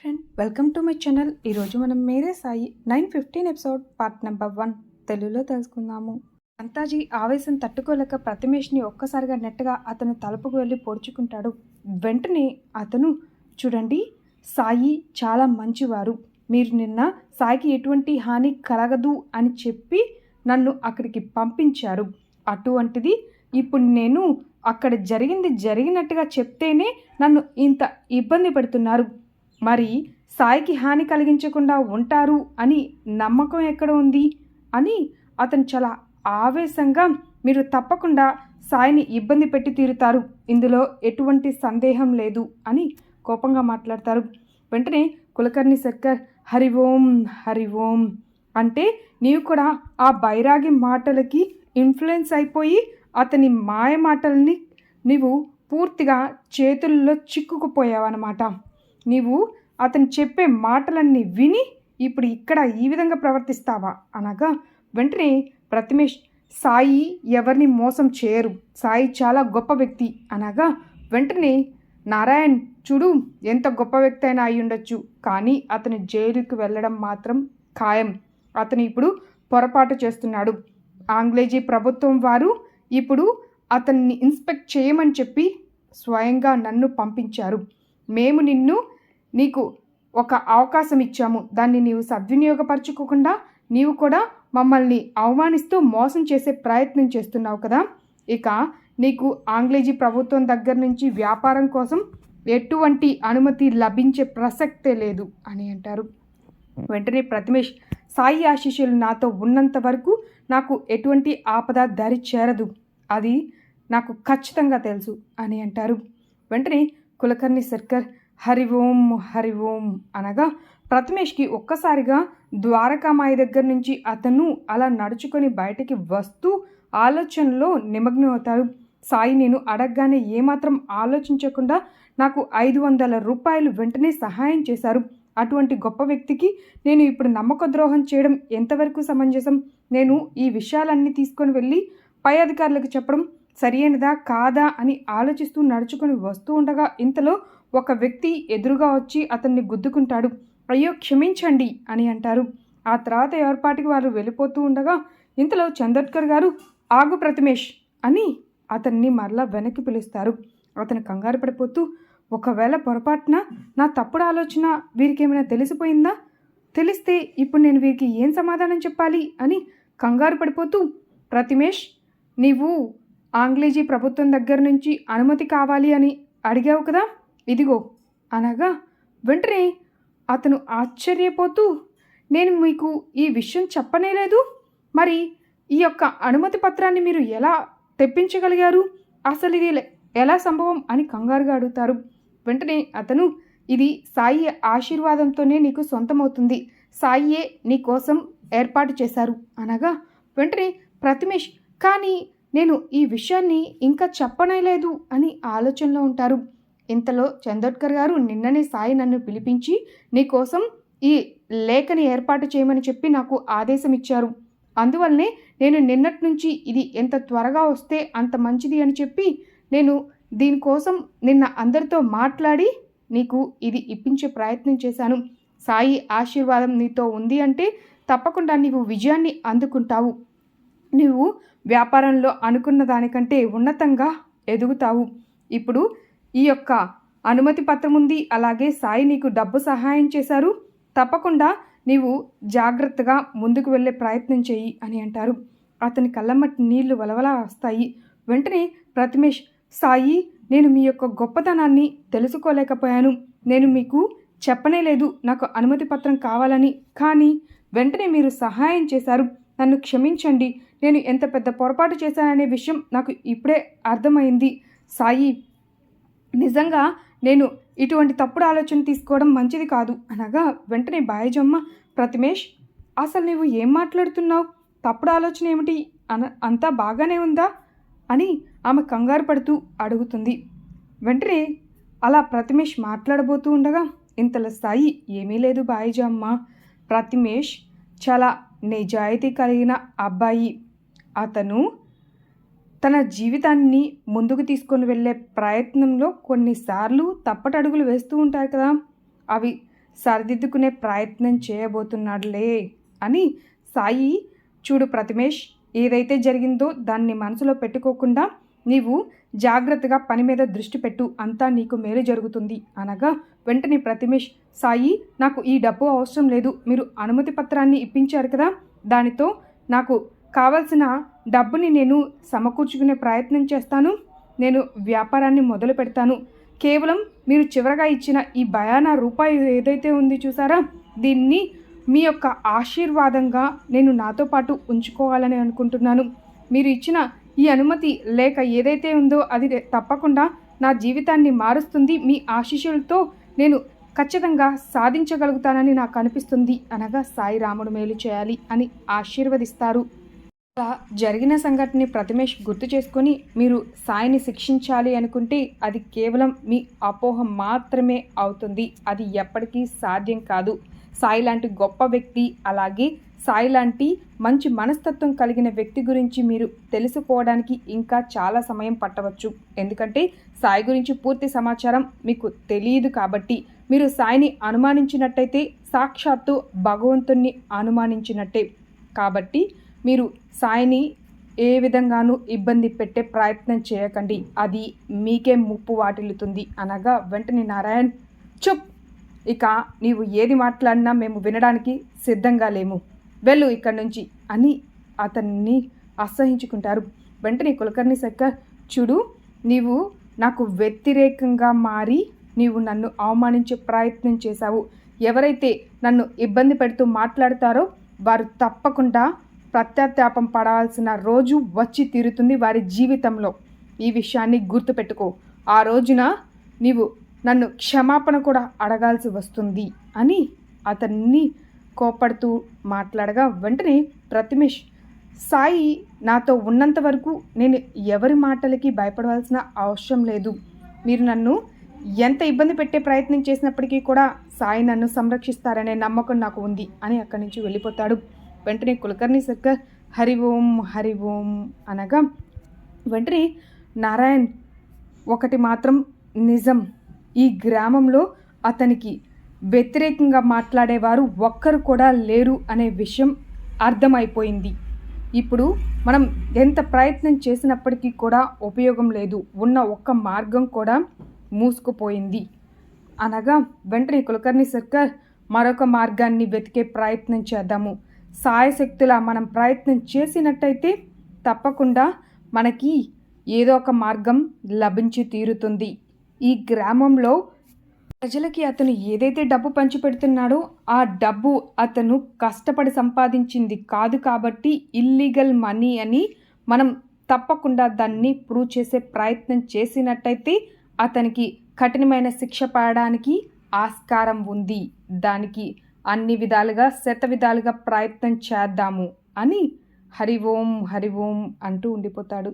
Friend welcome to my channel ఈరోజు మనం Mere Sai nine fifteen episode part number one తెలుగులో తెలుసుకుందాము. అంతాజీ ఆవేశం తట్టుకోలేక ప్రతిమేష్ని ఒక్కసారిగా నెట్టగా అతను తలుపుకు వెళ్ళి పొడుచుకుంటాడు. వెంటనే అతను చూడండి సాయి చాలా మంచివారు. మీరు నిన్న సాయికి ఎటువంటి హాని కలగదు అని చెప్పి నన్ను అక్కడికి పంపించారు. అటువంటిది ఇప్పుడు నేను అక్కడ జరిగింది జరిగినట్టుగా చెప్తేనే నన్ను ఇంత ఇబ్బంది పెడుతున్నారు. మరి సాయికి హాని కలిగించకుండా ఉంటారు అని నమ్మకం ఎక్కడ ఉంది? అని అతను చాలా ఆవేశంగా మీరు తప్పకుండా సాయిని ఇబ్బంది పెట్టి తీరుతారు. ఇందులో ఎటువంటి సందేహం లేదు అని కోపంగా మాట్లాడతారు. వెంటనే కులకర్ణి సర్కర్ హరి ఓం హరి ఓం అంటే నీవు కూడా ఆ బైరాగి మాటలకి ఇన్ఫ్లుయెన్స్ అయిపోయి అతని మాయ మాటల్ని నీవు పూర్తిగా చేతుల్లో చిక్కుకుపోయావన్నమాట. నీవు అతను చెప్పే మాటలన్నీ విని ఇప్పుడు ఇక్కడ ఈ విధంగా ప్రవర్తిస్తావా? అనగా వెంటనే ప్రతిమేష్ సాయి ఎవరిని మోసం చేయరు. సాయి చాలా గొప్ప వ్యక్తి. అనగా వెంటనే నారాయణ్ చూడు ఎంత గొప్ప వ్యక్తి అయినా అయి ఉండొచ్చు. కానీ అతని జైలుకి వెళ్ళడం మాత్రం ఖాయం. అతను ఇప్పుడు పొరపాటు చేస్తున్నాడు. ఆంగ్లేజీ ప్రభుత్వం వారు ఇప్పుడు అతన్ని ఇన్స్పెక్ట్ చేయమని చెప్పి స్వయంగా నన్ను పంపించారు. మేము నిన్ను నీకు ఒక అవకాశం ఇచ్చాము దాన్ని నీవు సద్వినియోగపరచుకోకుండా నీవు కూడా మమ్మల్ని అవమానిస్తూ మోసం చేసే ప్రయత్నం చేస్తున్నావు కదా. ఇక నీకు ఆంగ్లేజీ ప్రభుత్వం దగ్గర నుంచి వ్యాపారం కోసం ఎటువంటి అనుమతి లభించే ప్రసక్తే లేదు అని అంటారు. వెంటనే ప్రతిమేష్ సాయి ఆశీస్సులు నాతో ఉన్నంత వరకు నాకు ఎటువంటి ఆపద దరి చేరదు. అది నాకు ఖచ్చితంగా తెలుసు అని అంటారు. వెంటనే కులకర్ణి సర్కర్ హరి ఓం హరి ఓం అనగా ప్రథమేష్కి ఒక్కసారిగా ద్వారకామాయి దగ్గర నుంచి అతను అలా నడుచుకొని బయటికి వస్తూ ఆలోచనలో నిమగ్నమవుతాడు. సాయి నేను అడగగానే ఏమాత్రం ఆలోచించకుండా నాకు ఐదు వందల రూపాయలు వెంటనే సహాయం చేశారు. అటువంటి గొప్ప వ్యక్తికి నేను ఇప్పుడు నమ్మక ద్రోహం చేయడం ఎంతవరకు సమంజసం? నేను ఈ విషయాలన్నీ తీసుకొని వెళ్ళి పై అధికారులకు చెప్పడం సరైనదా కాదా అని ఆలోచిస్తూ నడుచుకొని వస్తూ ఉండగా ఇంతలో ఒక వ్యక్తి ఎదురుగా వచ్చి అతన్ని గుద్దుకుంటాడు. అయ్యో క్షమించండి అని అంటారు. ఆ తర్వాత ఎవరిపాటికి వారు వెళ్ళిపోతూ ఉండగా ఇంతలో చందర్కర్ గారు ఆగు ప్రతిమేష్ అని అతన్ని మరలా వెనక్కి పిలుస్తారు. అతను కంగారు పడిపోతూ ఒకవేళ పొరపాటున నా తప్పుడు ఆలోచన వీరికేమైనా తెలిసిపోయిందా? తెలిస్తే ఇప్పుడు నేను వీరికి ఏం సమాధానం చెప్పాలి? అని కంగారు పడిపోతూ ప్రతిమేష్ నీవు ఆంగ్లేజీ ప్రభుత్వం దగ్గర నుంచి అనుమతి కావాలి అని అడిగావు కదా? ఇదిగో అనగా వెంటనే అతను ఆశ్చర్యపోతూ నేను మీకు ఈ విషయం చెప్పనేలేదు మరి ఈ యొక్క అనుమతి పత్రాన్ని మీరు ఎలా తెప్పించగలిగారు? అసలు ఇది ఎలా సంభవం అని కంగారుగా అడుగుతారు. వెంటనే అతను ఇది సాయి ఆశీర్వాదంతోనే నీకు సొంతమవుతుంది. సాయియే నీ కోసం ఏర్పాటు చేశారు. అనగా వెంటనే ప్రతిమేష్ కానీ నేను ఈ విషయాన్ని ఇంకా చెప్పనేలేదు అని ఆలోచనలో ఉంటారు. ఇంతలో చందోడ్కర్ గారు నిన్ననే సాయి నన్ను పిలిపించి నీకోసం ఈ లేఖని ఏర్పాటు చేయమని చెప్పి నాకు ఆదేశం ఇచ్చారు అందువల్లనే నేను నిన్నటి నుంచి ఇది ఎంత త్వరగా వస్తే అంత మంచిది అని చెప్పి నేను దీనికోసం నిన్న అందరితో మాట్లాడి నీకు ఇది ఇప్పించే ప్రయత్నం చేశాను. సాయి ఆశీర్వాదం నీతో ఉంది అంటే తప్పకుండా నీవు విజయాన్ని అందుకుంటావు. నీవు వ్యాపారంలో అనుకున్న దానికంటే ఉన్నతంగా ఎదుగుతావు. ఇప్పుడు ఈ యొక్క అనుమతి పత్రం ఉంది అలాగే సాయి నీకు డబ్బు సహాయం చేశారు. తప్పకుండా నీవు జాగ్రత్తగా ముందుకు వెళ్ళే ప్రయత్నం చేయి అని అంటారు. అతని కళ్ళమ్మటి నీళ్ళు వలవలా వస్తాయి. వెంటనే ప్రతిమేష్ సాయి నేను మీ యొక్క గొప్పతనాన్ని తెలుసుకోలేకపోయాను. నేను మీకు చెప్పనే లేదు. నాకు అనుమతి పత్రం కావాలని. కానీ వెంటనే మీరు సహాయం చేశారు. నన్ను క్షమించండి. నేను ఎంత పెద్ద పొరపాటు చేశాననే విషయం నాకు ఇప్పుడే అర్థమైంది. సాయి నిజంగా నేను ఇటువంటి తప్పుడు ఆలోచన తీసుకోవడం మంచిది కాదు. అనగా వెంటనే బాయజమ్మ ప్రతిమేష్ అసలు నువ్వు ఏం మాట్లాడుతున్నావు? తప్పుడు ఆలోచన ఏమిటి? అన అంతా బాగానే ఉందా? అని ఆమె కంగారు పడుతూ అడుగుతుంది. వెంటనే అలా ప్రతిమేష్ మాట్లాడబోతూ ఉండగా ఇంతల స్థాయి ఏమీ లేదు బాయిజమ్మ. ప్రతిమేష్ చాలా నిజాయితీ కలిగిన అబ్బాయి. అతను తన జీవితాన్ని ముందుకు తీసుకొని వెళ్ళే ప్రయత్నంలో కొన్నిసార్లు తప్పటడుగులు వేస్తూ ఉంటారు కదా. అవి సరిదిద్దుకునే ప్రయత్నం చేయబోతున్నాడులే అని సాయి చూడు ప్రతిమేష్ ఏదైతే జరిగిందో దాన్ని మనసులో పెట్టుకోకుండా నీవు జాగ్రత్తగా పని మీద దృష్టి పెట్టు అంతా నీకు మేలు జరుగుతుంది అనగా వెంటనే ప్రతిమేష్ సాయి నాకు ఈ డబ్బు అవసరం లేదు మీరు అనుమతి పత్రాన్ని ఇప్పించారు కదా దానితో నాకు కావలసిన డబ్బుని నేను సమకూర్చుకునే ప్రయత్నం చేస్తాను. నేను వ్యాపారాన్ని మొదలు పెడతాను. కేవలం మీరు చివరగా ఇచ్చిన ఈ భయాన రూపాయి ఏదైతే ఉంది చూసారా? దీన్ని మీ యొక్క ఆశీర్వాదంగా నేను నాతో పాటు ఉంచుకోవాలని అనుకుంటున్నాను. మీరు ఇచ్చిన ఈ అనుమతి లేక ఏదైతే ఉందో అది తప్పకుండా నా జీవితాన్ని మారుస్తుంది. మీ ఆశీస్సులతో నేను ఖచ్చితంగా సాధించగలుగుతానని నాకు అనిపిస్తుంది. అనగా సాయి రాముడు మేలు చేయాలి అని ఆశీర్వదిస్తారు. అలా జరిగిన సంఘటనని ప్రతిమేష్ గుర్తు చేసుకొని మీరు సాయిని శిక్షించాలి అనుకుంటే అది కేవలం మీ అపోహ మాత్రమే అవుతుంది. అది ఎప్పటికీ సాధ్యం కాదు. సాయి లాంటి గొప్ప వ్యక్తి అలాగే సాయి లాంటి మంచి మనస్తత్వం కలిగిన వ్యక్తి గురించి మీరు తెలుసుకోవడానికి ఇంకా చాలా సమయం పట్టవచ్చు. ఎందుకంటే సాయి గురించి పూర్తి సమాచారం మీకు తెలియదు కాబట్టి. మీరు సాయిని అనుమానించినట్టయితే సాక్షాత్తు భగవంతుణ్ణి అనుమానించినట్టే. కాబట్టి మీరు సాయిని ఏ విధంగానూ ఇబ్బంది పెట్టే ప్రయత్నం చేయకండి. అది మీకే ముప్పు వాటిల్లుతుంది అనగా వెంటనే నారాయణ్ చుప్! ఇక నీవు ఏది మాట్లాడినా మేము వినడానికి సిద్ధంగా లేము. వెళ్ళు ఇక్కడి నుంచి అని అతన్ని అసహించుకుంటారు. వెంటనే కులకర్ణి సర్కార్ చూడు నీవు నాకు వ్యతిరేకంగా మారి నీవు నన్ను అవమానించే ప్రయత్నం చేశావు. ఎవరైతే నన్ను ఇబ్బంది పెడుతూ మాట్లాడతారో వారు తప్పకుండా ప్రత్యాత్తాపం పడాల్సిన రోజు వచ్చి తీరుతుంది వారి జీవితంలో. ఈ విషయాన్ని గుర్తుపెట్టుకో. ఆ రోజున నీవు నన్ను క్షమాపణ కూడా అడగాల్సి వస్తుంది అని అతన్ని కోపడుతూ మాట్లాడగా వెంటనే ప్రతిమేష్ సాయి నాతో ఉన్నంత వరకు నేను ఎవరి మాటలకి భయపడవలసిన అవసరం లేదు. మీరు నన్ను ఎంత ఇబ్బంది పెట్టే ప్రయత్నం చేసినప్పటికీ కూడా సాయి నన్ను సంరక్షిస్తారనే నమ్మకం నాకు ఉంది అని అక్కడి నుంచి వెళ్ళిపోతాడు. వెంటనే కులకర్ణి సర్కార్ హరి ఓం హరి ఓం అనగా వెంటనే నారాయణ్ ఒకటి మాత్రం నిజం. ఈ గ్రామంలో అతనికి వ్యతిరేకంగా మాట్లాడేవారు ఒక్కరు కూడా లేరు అనే విషయం అర్థమైపోయింది. ఇప్పుడు మనం ఎంత ప్రయత్నం చేసినప్పటికీ కూడా ఉపయోగం లేదు. ఉన్న ఒక్క మార్గం కూడా మూసుకుపోయింది. అనగా వెంటనే కులకర్ణి సర్కార్ మరొక మార్గాన్ని వెతికే ప్రయత్నం చేద్దాము. సాయశక్తులా మనం ప్రయత్నం చేసినట్టయితే తప్పకుండా మనకి ఏదో ఒక మార్గం లభించి తీరుతుంది. ఈ గ్రామంలో ప్రజలకి అతను ఏదైతే డబ్బు పంచిపెడుతున్నాడో ఆ డబ్బు అతను కష్టపడి సంపాదించింది కాదు కాబట్టి ఇల్లీగల్ మనీ అని మనం తప్పకుండా దాన్ని ప్రూవ్ చేసే ప్రయత్నం చేసినట్టయితే అతనికి కఠినమైన శిక్ష పడడానికి ఆస్కారం ఉంది. దానికి అన్ని విధాలుగా శత విధాలుగా ప్రయత్నం చేద్దాము అని హరి ఓం హరి ఓం అంటూ ఉండిపోతాడు.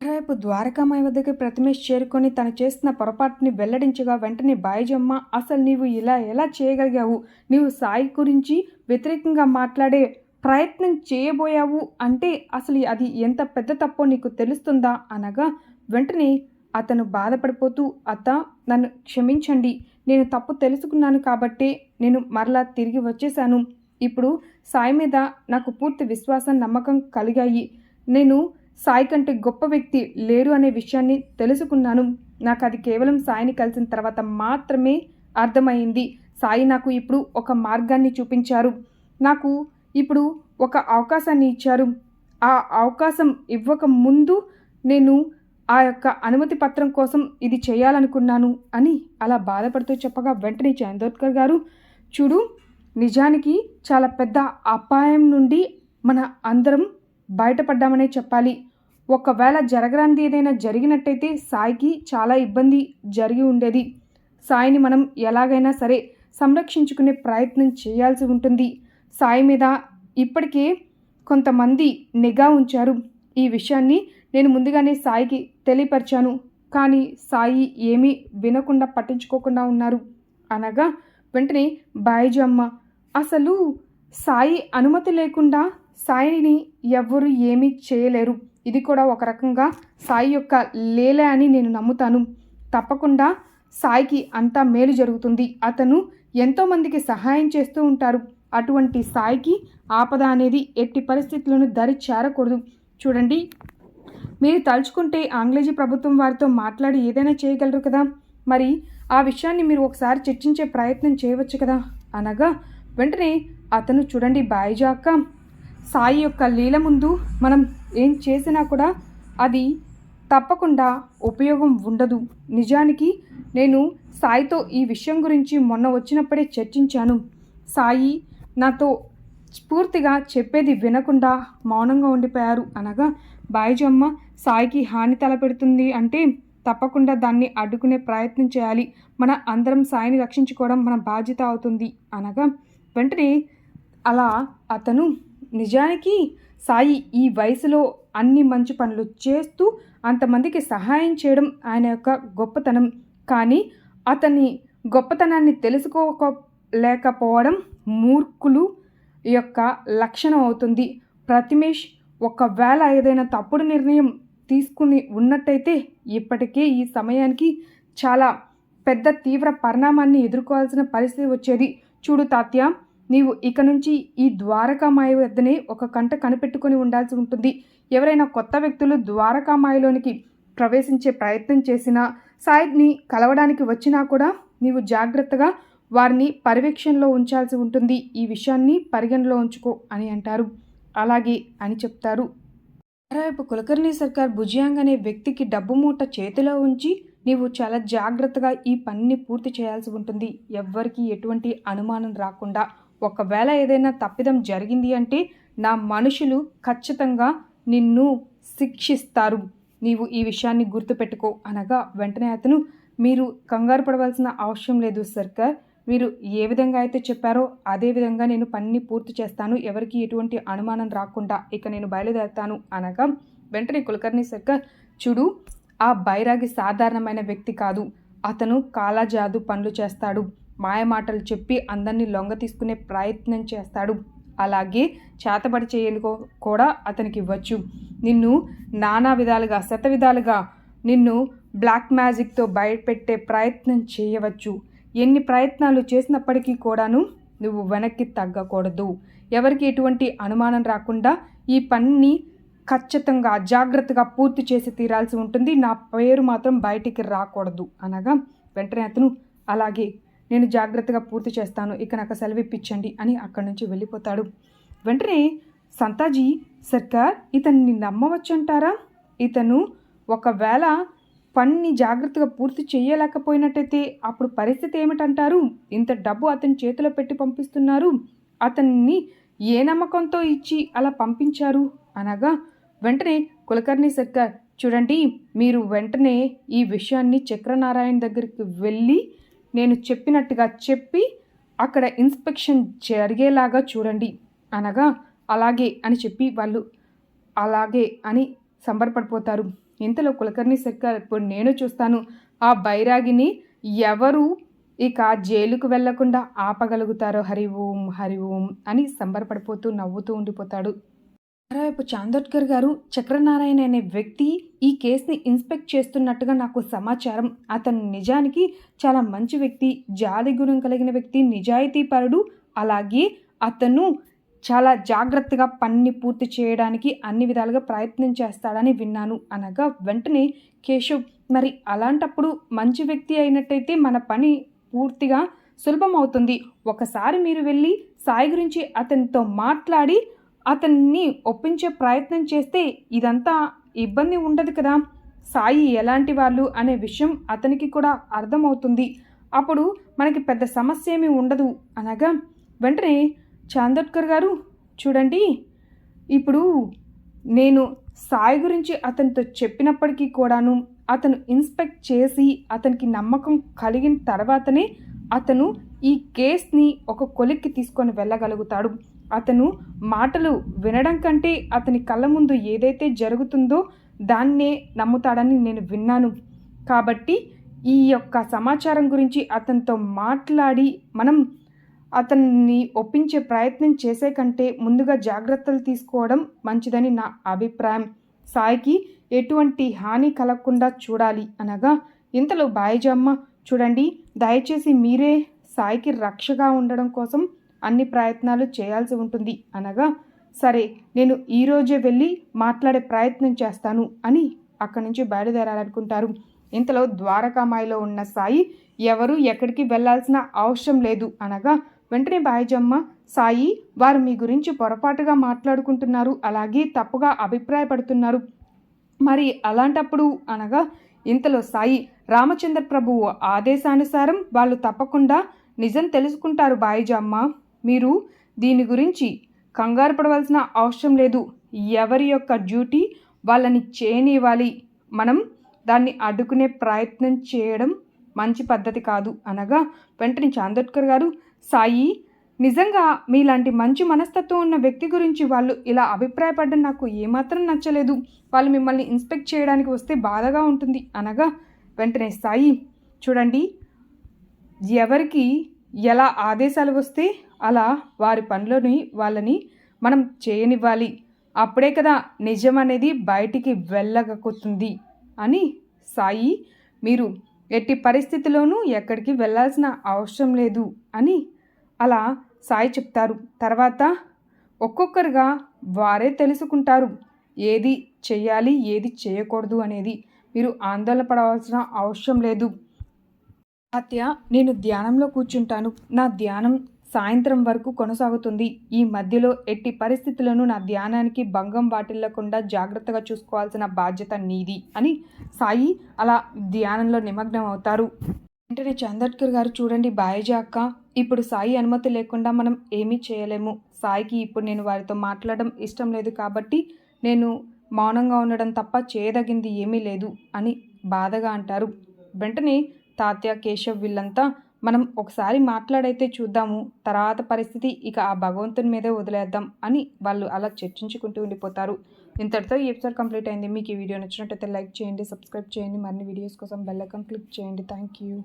రేపు ద్వారకామాయ వద్దకి ప్రతిమేష్ చేరుకొని తను చేసిన పొరపాటుని వెల్లడించగా వెంటనే బాయిజమ్మ అసలు నీవు ఇలా ఎలా చేయగలిగావు? నీవు సాయి గురించి వ్యతిరేకంగా మాట్లాడే ప్రయత్నం చేయబోయావు అంటే అసలు అది ఎంత పెద్ద తప్పో నీకు తెలుస్తుందా? అనగా వెంటనే అతను బాధపడిపోతూ అత్త నన్ను క్షమించండి. నేను తప్పు తెలుసుకున్నాను కాబట్టే నేను మరలా తిరిగి వచ్చేశాను. ఇప్పుడు సాయి మీద నాకు పూర్తి విశ్వాసం నమ్మకం కలిగాయి. నేను సాయి కంటే గొప్ప వ్యక్తి లేరు అనే విషయాన్ని తెలుసుకున్నాను. నాకు అది కేవలం సాయిని కలిసిన తర్వాత మాత్రమే అర్థమైంది. సాయి నాకు ఇప్పుడు ఒక మార్గాన్ని చూపించారు. నాకు ఇప్పుడు ఒక అవకాశాన్ని ఇచ్చారు. ఆ అవకాశం ఇవ్వక ముందు నేను ఆ యొక్క అనుమతి పత్రం కోసం ఇది చేయాలనుకున్నాను అని అలా బాధపడుతూ చెప్పగా వెంటనే చందోద్కర్ గారు చూడు నిజానికి చాలా పెద్ద అపాయం నుండి మన అందరం బయటపడ్డామనే చెప్పాలి. ఒకవేళ జరగరాంది ఏదైనా జరిగినట్టయితే సాయికి చాలా ఇబ్బంది జరిగి ఉండేది. సాయిని మనం ఎలాగైనా సరే సంరక్షించుకునే ప్రయత్నం చేయాల్సి ఉంటుంది. సాయి మీద ఇప్పటికే కొంతమంది నిఘా ఉంచారు. ఈ విషయాన్ని నేను ముందుగానే సాయికి తెలియపరిచాను. కానీ సాయి ఏమీ వినకుండా పట్టించుకోకుండా ఉన్నారు. అనగా వెంటనే బాయిజు అమ్మ అసలు సాయి అనుమతి లేకుండా సాయిని ఎవ్వరు ఏమీ చేయలేరు. ఇది కూడా ఒక రకంగా సాయి యొక్క లేలే అని నేను నమ్ముతాను. తప్పకుండా సాయికి అంతా మేలు జరుగుతుంది. అతను ఎంతోమందికి సహాయం చేస్తూ ఉంటారు. అటువంటి సాయికి ఆపద అనేది ఎట్టి పరిస్థితులను దరి చేరకూడదు. చూడండి. మీరు తలుచుకుంటే ఆంగ్లేజీ ప్రభుత్వం వారితో మాట్లాడి ఏదైనా చేయగలరు కదా? మరి ఆ విషయాన్ని మీరు ఒకసారి చర్చించే ప్రయత్నం చేయవచ్చు కదా? అనగా వెంటనే అతను చూడండి బాయిజాక సాయి యొక్క లీల ముందు మనం ఏం చేసినా కూడా అది తప్పకుండా ఉపయోగం ఉండదు. నిజానికి నేను సాయితో ఈ విషయం గురించి మొన్న వచ్చినప్పుడే చర్చించాను. సాయి నాతో స్ఫూర్తిగా చెప్పేది వినకుండా మౌనంగా ఉండిపోయారు. అనగా బాయిజమ్మ సాయికి హాని తలపెడుతుంది అంటే తప్పకుండా దాన్ని అడ్డుకునే ప్రయత్నం చేయాలి. మన అందరం సాయిని రక్షించుకోవడం మన బాధ్యత అవుతుంది అనగా వెంటనే అలా అతను నిజానికి సాయి ఈ వయసులో అన్ని మంచి పనులు చేస్తూ అంతమందికి సహాయం చేయడం ఆయన యొక్క గొప్పతనం. కానీ అతని గొప్పతనాన్ని తెలుసుకోలేకపోవడం మూర్ఖులు యొక్క లక్షణం అవుతుంది. ప్రతిమేష్ ఒకవేళ ఏదైనా తప్పుడు నిర్ణయం తీసుకుని ఉన్నట్టయితే ఇప్పటికే ఈ సమయానికి చాలా పెద్ద తీవ్ర పరిణామాన్ని ఎదుర్కోవాల్సిన పరిస్థితి వచ్చేది. చూడు తాత్య నీవు ఇక నుంచి ఈ ద్వారకామాయ వద్దనే ఒక కంట కనిపెట్టుకొని ఉండాల్సి ఉంటుంది. ఎవరైనా కొత్త వ్యక్తులు ద్వారకామాయలోనికి ప్రవేశించే ప్రయత్నం చేసినా సాయిద్ని కలవడానికి వచ్చినా కూడా నీవు జాగ్రత్తగా వారిని పర్యవేక్షణలో ఉంచాల్సి ఉంటుంది. ఈ విషయాన్ని పరిగణలో ఉంచుకో అని అంటారు. అలాగే అని చెప్తారు. మరోవైపు కులకర్ణి సర్కార్ భుజియాంగ్ అనే వ్యక్తికి డబ్బు మూట చేతిలో ఉంచి నీవు చాలా జాగ్రత్తగా ఈ పనిని పూర్తి చేయాల్సి ఉంటుంది. ఎవ్వరికీ ఎటువంటి అనుమానం రాకుండా. ఒకవేళ ఏదైనా తప్పిదం జరిగింది అంటే నా మనుషులు ఖచ్చితంగా నిన్ను శిక్షిస్తారు. నీవు ఈ విషయాన్ని గుర్తుపెట్టుకో అనగా వెంటనే అతను మీరు కంగారు పడవలసిన అవసరం లేదు సర్కార్. మీరు ఏ విధంగా అయితే చెప్పారో అదే విధంగా నేను పనిని పూర్తి చేస్తాను. ఎవరికి ఎటువంటి అనుమానం రాకుండా ఇక నేను బయలుదేరుతాను అనగా వెంటనే కులకర్ణి సర్కార్ చూడు ఆ బైరాగి సాధారణమైన వ్యక్తి కాదు. అతను కాలాజాదు పనులు చేస్తాడు. మాయమాటలు చెప్పి అందరినీ లొంగ తీసుకునే ప్రయత్నం చేస్తాడు. అలాగే చేతబడి చేయనుకో కూడా అతనికి ఇవ్వచ్చు. నిన్ను నానా విధాలుగా శత విధాలుగా నిన్ను బ్లాక్ మ్యాజిక్తో బయటపెట్టే ప్రయత్నం చేయవచ్చు. ఎన్ని ప్రయత్నాలు చేసినప్పటికీ కూడాను నువ్వు వెనక్కి తగ్గకూడదు. ఎవరికి ఎటువంటి అనుమానం రాకుండా ఈ పనిని ఖచ్చితంగా జాగ్రత్తగా పూర్తి చేసి తీరాల్సి ఉంటుంది. నా పేరు మాత్రం బయటికి రాకూడదు. అనగా వెంటనే అతను అలాగే నేను జాగ్రత్తగా పూర్తి చేస్తాను. ఇక నాకు సెలవు ఇప్పించండి అని అక్కడి నుంచి వెళ్ళిపోతాడు. వెంటనే సంతాజీ సర్కార్ ఇతన్ని నమ్మవచ్చంటారా? ఇతను ఒకవేళ పనిని జాగ్రత్తగా పూర్తి చేయలేకపోయినట్టయితే అప్పుడు పరిస్థితి ఏమిటంటారు? ఇంత డబ్బు అతని చేతిలో పెట్టి పంపిస్తున్నారు. అతన్ని ఏ నమ్మకంతో ఇచ్చి అలా పంపించారు? అనగా వెంటనే కులకర్ణి సర్కార్ చూడండి మీరు వెంటనే ఈ విషయాన్ని చక్రనారాయణ దగ్గరికి వెళ్ళి నేను చెప్పినట్టుగా చెప్పి అక్కడ ఇన్స్పెక్షన్ జరిగేలాగా చూడండి. అనగా అలాగే అని చెప్పి వాళ్ళు అలాగే అని సంబరపడిపోతారు. ఇంతలో కులకర్ణి సర్కార్ ఇప్పుడు నేను చూస్తాను. ఆ బైరాగిని ఎవరు? ఇక జైలుకు వెళ్ళకుండా ఆపగలుగుతారో హరి ఓం హరి ఓం అని సంబరపడిపోతూ నవ్వుతూ ఉండిపోతాడు. మరోవైపు చాందోడ్కర్ గారు చక్రనారాయణ అనే వ్యక్తి ఈ కేసుని ఇన్స్పెక్ట్ చేస్తున్నట్టుగా నాకు సమాచారం. అతను నిజానికి చాలా మంచి వ్యక్తి జాలి గుణం కలిగిన వ్యక్తి నిజాయితీపరుడు. అలాగే అతను చాలా జాగ్రత్తగా పనిని పూర్తి చేయడానికి అన్ని విధాలుగా ప్రయత్నం చేస్తాడని విన్నాను అనగా వెంటనే కేశవ్ మరి అలాంటప్పుడు మంచి వ్యక్తి అయినట్టయితే మన పని పూర్తిగా సులభం అవుతుంది ఒకసారి మీరు వెళ్ళి సాయి గురించి అతనితో మాట్లాడి అతన్ని ఒప్పించే ప్రయత్నం చేస్తే ఇదంతా ఇబ్బంది ఉండదు కదా. సాయి ఎలాంటి వాళ్ళు అనే విషయం అతనికి కూడా అర్థమవుతుంది. అప్పుడు మనకి పెద్ద సమస్య ఏమీ ఉండదు. అనగా వెంటనే చాందోడ్కర్ గారు చూడండి. ఇప్పుడు నేను సాయి గురించి అతనితో చెప్పినప్పటికీ కూడాను అతను ఇన్స్పెక్ట్ చేసి అతనికి నమ్మకం కలిగిన తర్వాతనే అతను ఈ కేస్ని ఒక కొలిక్కి తీసుకొని వెళ్ళగలుగుతాడు. అతను మాటలు వినడం కంటే అతని కళ్ళ ముందు ఏదైతే జరుగుతుందో దాన్నే నమ్ముతాడని నేను విన్నాను. కాబట్టి ఈ యొక్క సమాచారం గురించి అతనితో మాట్లాడి మనం అతన్ని ఒప్పించే ప్రయత్నం చేసే కంటే ముందుగా జాగ్రత్తలు తీసుకోవడం మంచిదని నా అభిప్రాయం. సాయికి ఎటువంటి హాని కలగకుండా చూడాలి అనగా ఇంతలో బాయిజమ్మ చూడండి దయచేసి మీరే సాయికి రక్షగా ఉండడం కోసం అన్ని ప్రయత్నాలు చేయాల్సి ఉంటుంది అనగా సరే నేను ఈరోజే వెళ్ళి మాట్లాడే ప్రయత్నం చేస్తాను అని అక్కడి నుంచి బయలుదేరాలనుకుంటారు. ఇంతలో ద్వారకామాయిలో ఉన్న సాయి ఎవరు ఎక్కడికి వెళ్ళాల్సిన అవసరం లేదు అనగా వెంటనే బాయిజమ్మ సాయి వారు మీ గురించి పొరపాటుగా మాట్లాడుకుంటున్నారు అలాగే తప్పుగా అభిప్రాయపడుతున్నారు. మరి అలాంటప్పుడు అనగా ఇంతలో సాయి రామచంద్ర ప్రభువు ఆదేశానుసారం వాళ్ళు తప్పకుండా నిజం తెలుసుకుంటారు బాయిజమ్మ మీరు దీని గురించి కంగారు పడవలసిన అవసరం లేదు. ఎవరి యొక్క డ్యూటీ వాళ్ళని చేయనివ్వాలి మనం దాన్ని అడ్డుకునే ప్రయత్నం చేయడం మంచి పద్ధతి కాదు. అనగా వెంటనే చాందోడ్కర్ గారు సాయి నిజంగా మీలాంటి మంచి మనస్తత్వం ఉన్న వ్యక్తి గురించి వాళ్ళు ఇలా అభిప్రాయపడడం నాకు ఏమాత్రం నచ్చలేదు. వాళ్ళు మిమ్మల్ని ఇన్స్పెక్ట్ చేయడానికి వస్తే బాధగా ఉంటుంది. అనగా వెంటనే సాయి చూడండి ఎవరికి ఎలా ఆదేశాలు వస్తే అలా వారి పనులని వాళ్ళని మనం చేయనివ్వాలి. అప్పుడే కదా నిజం అనేది బయటికి వెళ్ళగక్కుతుంది అని సాయి మీరు ఎట్టి పరిస్థితిలోనూ ఎక్కడికి వెళ్ళాల్సిన అవసరం లేదు అని అలా సాయి చెప్తారు. తర్వాత ఒక్కొక్కరుగా వారే తెలుసుకుంటారు. ఏది చేయాలి ఏది చేయకూడదు అనేది మీరు ఆందోళన పడవలసిన అవసరం లేదు. అత్య నేను ధ్యానంలో కూర్చుంటాను. నా ధ్యానం సాయంత్రం వరకు కొనసాగుతుంది. ఈ మధ్యలో ఎట్టి పరిస్థితులను నా ధ్యానానికి భంగం వాటిల్లకుండా జాగ్రత్తగా చూసుకోవాల్సిన బాధ్యత నీది అని సాయి అలా ధ్యానంలో నిమగ్నం అవుతారు వెంటనే చందర్కర్ గారు చూడండి బాయజీ అక్క. ఇప్పుడు సాయి అనుమతి లేకుండా మనం ఏమీ చేయలేము. సాయికి ఇప్పుడు నేను వారితో మాట్లాడడం ఇష్టం లేదు కాబట్టి నేను మౌనంగా ఉండడం తప్ప చేయదగింది ఏమీ లేదు అని బాధగా అంటారు. వెంటనే తాత్య కేశవ్ వీళ్ళంతా మనం ఒకసారి మాట్లాడైతే చూద్దాము తర్వాత పరిస్థితి ఇక ఆ భగవంతుని మీదే వదిలేద్దాం అని వాళ్ళు అలా చర్చించుకుంటూ ఉండిపోతారు. ఇంతటితో ఈ ఎపిసోడ్ కంప్లీట్ అయింది. మీకు ఈ వీడియో నచ్చినట్టయితే లైక్ చేయండి సబ్స్క్రైబ్ చేయండి. మరిన్ని వీడియోస్ కోసం బెల్ ఐకాన్ క్లిక్ చేయండి. Thank you